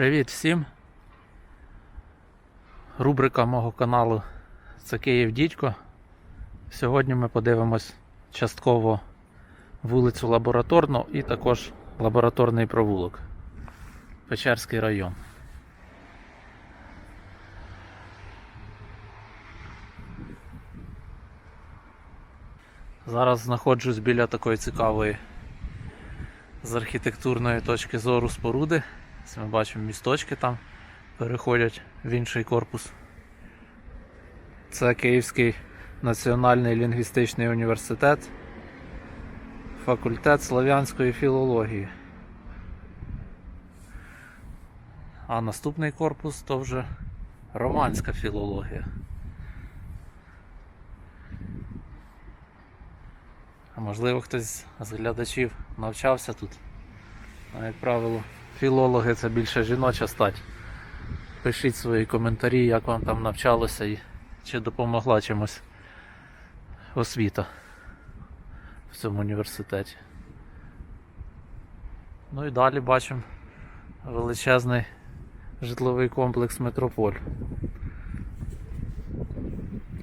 Привіт всім! Рубрика мого каналу це Київ Дідько. Сьогодні ми подивимось частково вулицю Лабораторну і також лабораторний провулок. Печерський район. Зараз знаходжусь біля такої цікавої з архітектурної точки зору споруди. Ось Ми бачимо місточки там переходять в інший корпус. Це Київський національний лінгвістичний університет, факультет слав'янської філології. А наступний корпус то вже романська філологія. А можливо хтось з глядачів навчався тут. А як правило, філологи це більше жіноча стать. Пишіть свої коментарі, як вам там навчалося і чи допомогла чимось освіта в цьому університеті. Ну і далі бачимо величезний житловий комплекс Метрополь.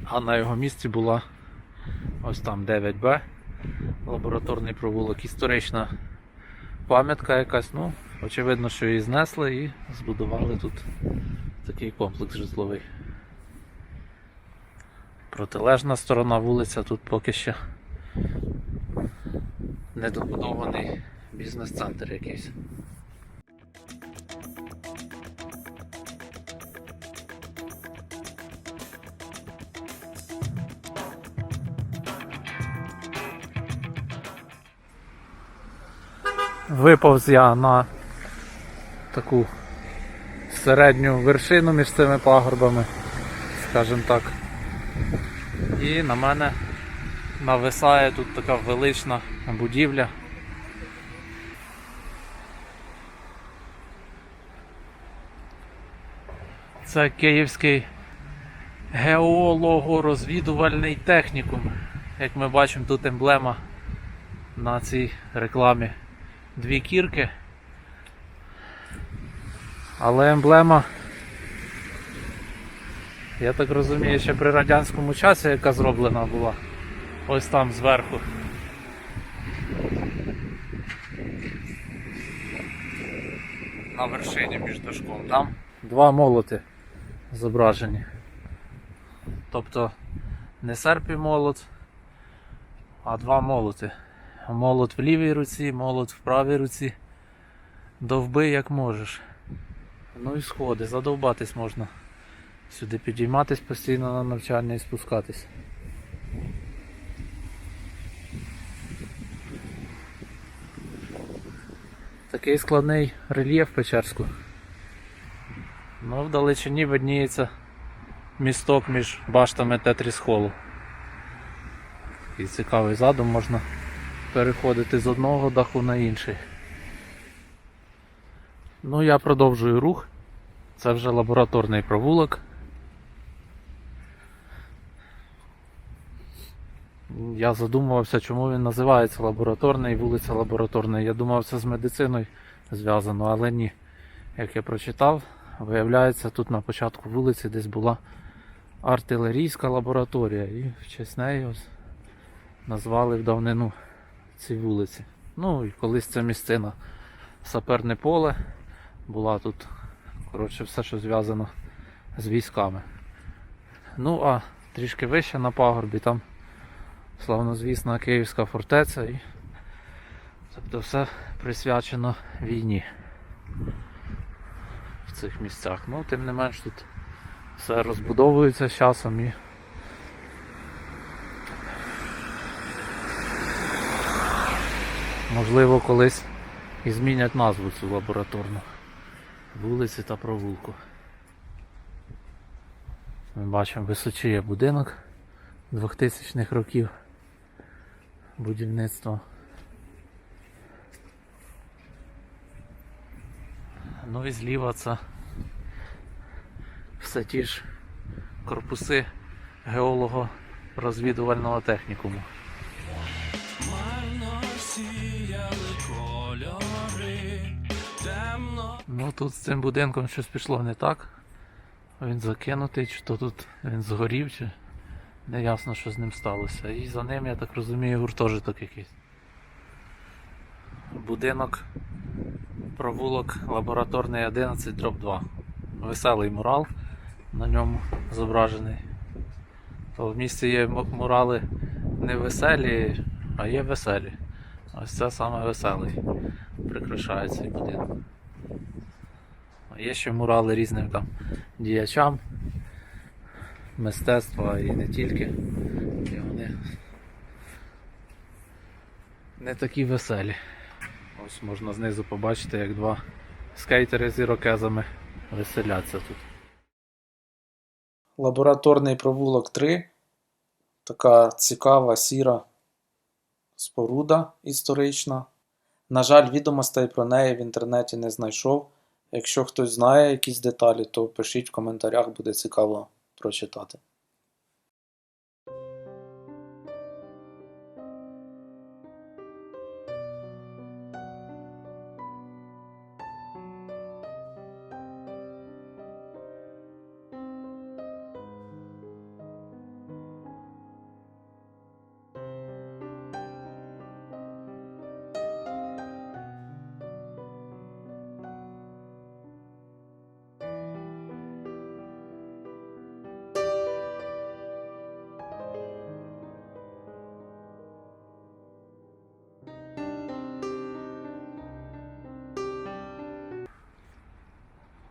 А на його місці була ось там 9Б, лабораторний провулок, історична пам'ятка якась, ну, очевидно, що її знесли і збудували тут такий комплекс житловий. Протилежна сторона вулиця тут поки ще недобудований бізнес-центр якийсь. Виповз я на таку середню вершину між цими пагорбами, скажімо так. І на мене нависає тут така велична будівля. Це Київський геологорозвідувальний технікум. Як ми бачимо, тут емблема на цій рекламі дві кірки. Але емблема, я так розумію, ще при радянському часі, яка зроблена була. Ось там зверху. На вершині між дошком. Там два молоти зображені. Тобто не серп і молот, а два молоти. Молот в лівій руці, молот в правій руці. Довби як можеш. Ну і сходи, задовбатись можна. Сюди підійматись постійно на навчання і спускатись. Такий складний рельєф Печерську. Ну, в далечині видніється місток між баштами Тетріс-холу. І цікавий задум можна переходити з одного даху на інший. Ну, я продовжую рух. Це вже лабораторний провулок. Я задумувався, чому він називається лабораторний, вулиця лабораторна. Я думав, це з медициною зв'язано, але ні. Як я прочитав, виявляється, тут на початку вулиці десь була артилерійська лабораторія і в честь неї ось назвали в давнину ці вулиці. Ну і колись ця місцина саперне поле була тут. Коротше, все, що зв'язано з військами. Ну, а трішки вище на пагорбі там славнозвісна Київська фортеця і тобто все присвячено війні в цих місцях. Ну, тим не менш тут все розбудовується з часом і можливо колись і змінять назву цю лабораторну вулиці та провулку. Ми бачимо височіє будинок 2000-х років будівництва. Ну і зліва це все ті ж корпуси геолого-розвідувального технікуму. Ну тут з цим будинком щось пішло не так. Він закинутий, чи то тут він згорів, чи не ясно, що з ним сталося. І за ним, я так розумію, гуртожиток якийсь. Будинок, провулок лабораторний 11 дроб 2. Веселий мурал на ньому зображений. То в місті є мурали не веселі, а є веселі. Ось це саме веселий. Прикрашає цей будинок. Є ще мурали різним там діячам мистецтва і не тільки. І вони не такі веселі. Ось можна знизу побачити, як два скейтери з ірокезами веселяться тут. Лабораторний провулок 3. Така цікава сіра споруда історична. На жаль, відомостей про неї в інтернеті не знайшов. Якщо хтось знає якісь деталі, то пишіть в коментарях, буде цікаво прочитати.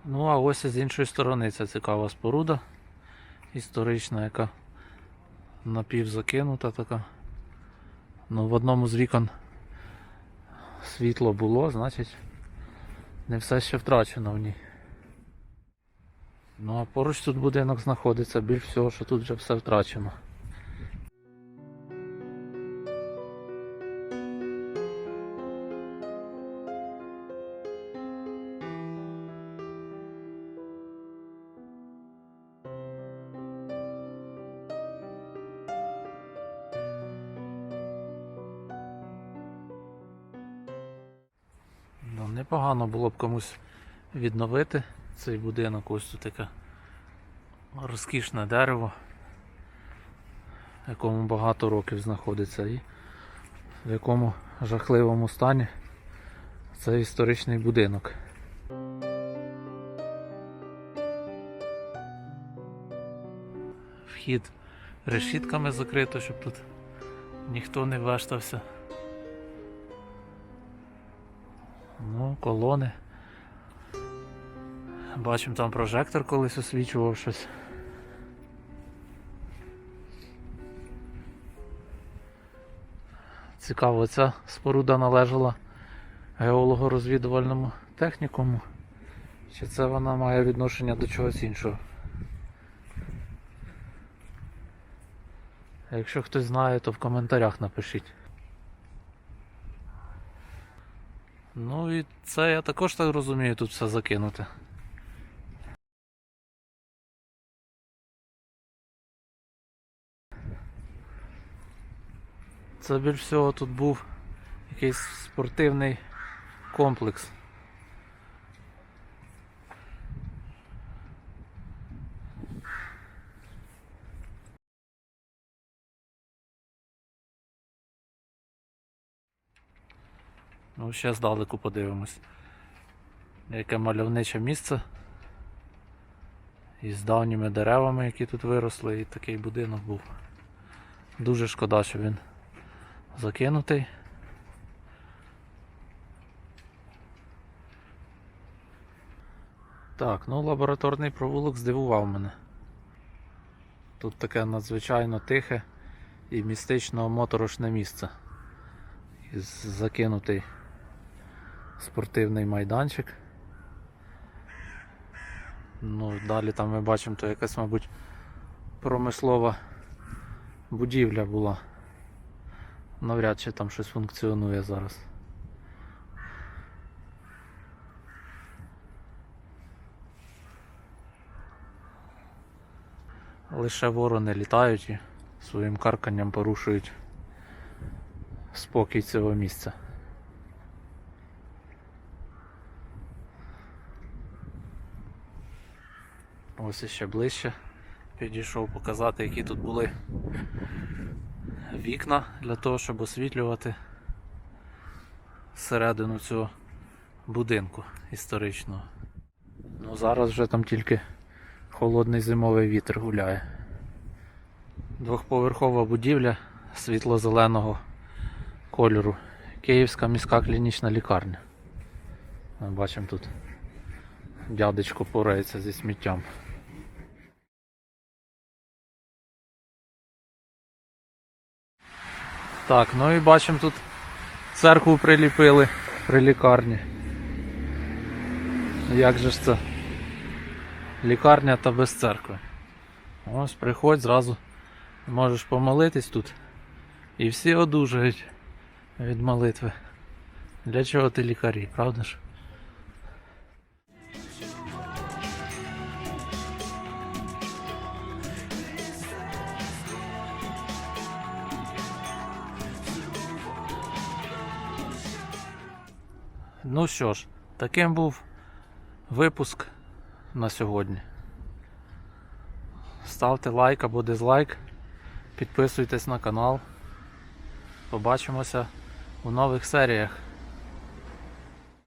Ну, а ось з іншої сторони ця цікава споруда історична, яка напівзакинута така. Ну, в одному з вікон світло було, значить не все ще втрачено в ній. Ну а поруч тут будинок знаходиться, більш всього, що тут вже все втрачено. Непогано було б комусь відновити цей будинок. Ось тут таке розкішне дерево, якому багато років знаходиться і в якому жахливому стані цей історичний будинок. Вхід решітками закрито, щоб тут ніхто не вештався. Ну, колони. Бачимо, там прожектор колись освічував щось. Цікаво, ця споруда належала геолого-розвідувальному технікуму. Чи це вона має відношення до чогось іншого? Якщо хтось знає, то в коментарях напишіть. Ну і це я також так розумію, тут все закинуте. Це більш всього тут був якийсь спортивний комплекс. Ну, ще здалеку подивимось. Яке мальовниче місце. Із давніми деревами, які тут виросли, і такий будинок був. Дуже шкода, що він закинутий. Так, ну лабораторний провулок здивував мене. Тут таке надзвичайно тихе і містично моторошне місце. Закинутий спортивний майданчик. Ну, далі там ми бачимо, то якась, мабуть, промислова будівля була. Навряд чи там щось функціонує зараз. Лише ворони літають і своїм карканням порушують спокій цього місця. Ось іще ближче. Підійшов показати, які тут були вікна для того, щоб освітлювати середину цього будинку історичного. Ну зараз вже там тільки холодний зимовий вітер гуляє. Двохповерхова будівля світло-зеленого кольору. Київська міська клінічна лікарня. Ми бачимо тут дядечко порається зі сміттям. Так, ну і бачимо тут церкву приліпили при лікарні. Як же ж це? Лікарня та без церкви. Ось приходь зразу можеш помолитись тут. І всі одужають від молитви. Для чого ти лікарі, правда ж? Ну що ж, таким був випуск на сьогодні. Ставте лайк або дизлайк, підписуйтесь на канал. Побачимося у нових серіях.